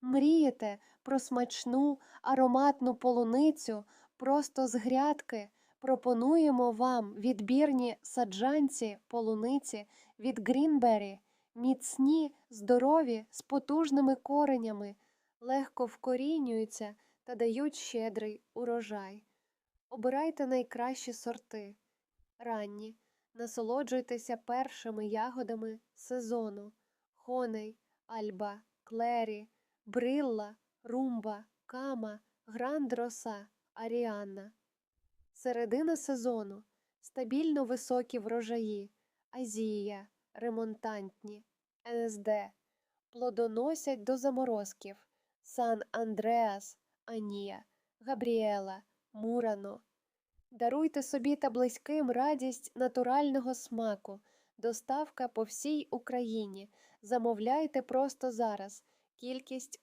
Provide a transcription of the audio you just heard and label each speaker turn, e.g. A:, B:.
A: Мрієте про смачну ароматну полуницю просто з грядки? Пропонуємо вам відбірні саджанці полуниці від Greenberry, міцні, здорові, з потужними коренями, легко вкорінюються та дають щедрий урожай. Обирайте найкращі сорти. Ранні. Насолоджуйтеся першими ягодами сезону: Хоней, Альба, Клері, Брилла, Румба, Кама, Гранд Роса, Аріанна. Середина сезону. Стабільно високі врожаї. Азія, ремонтантні, НСД. Плодоносять до заморозків. Сан Андреас, Анія, Габріела, Мурано. Даруйте собі та близьким радість натурального смаку. Доставка по всій Україні. Замовляйте просто зараз. Кількість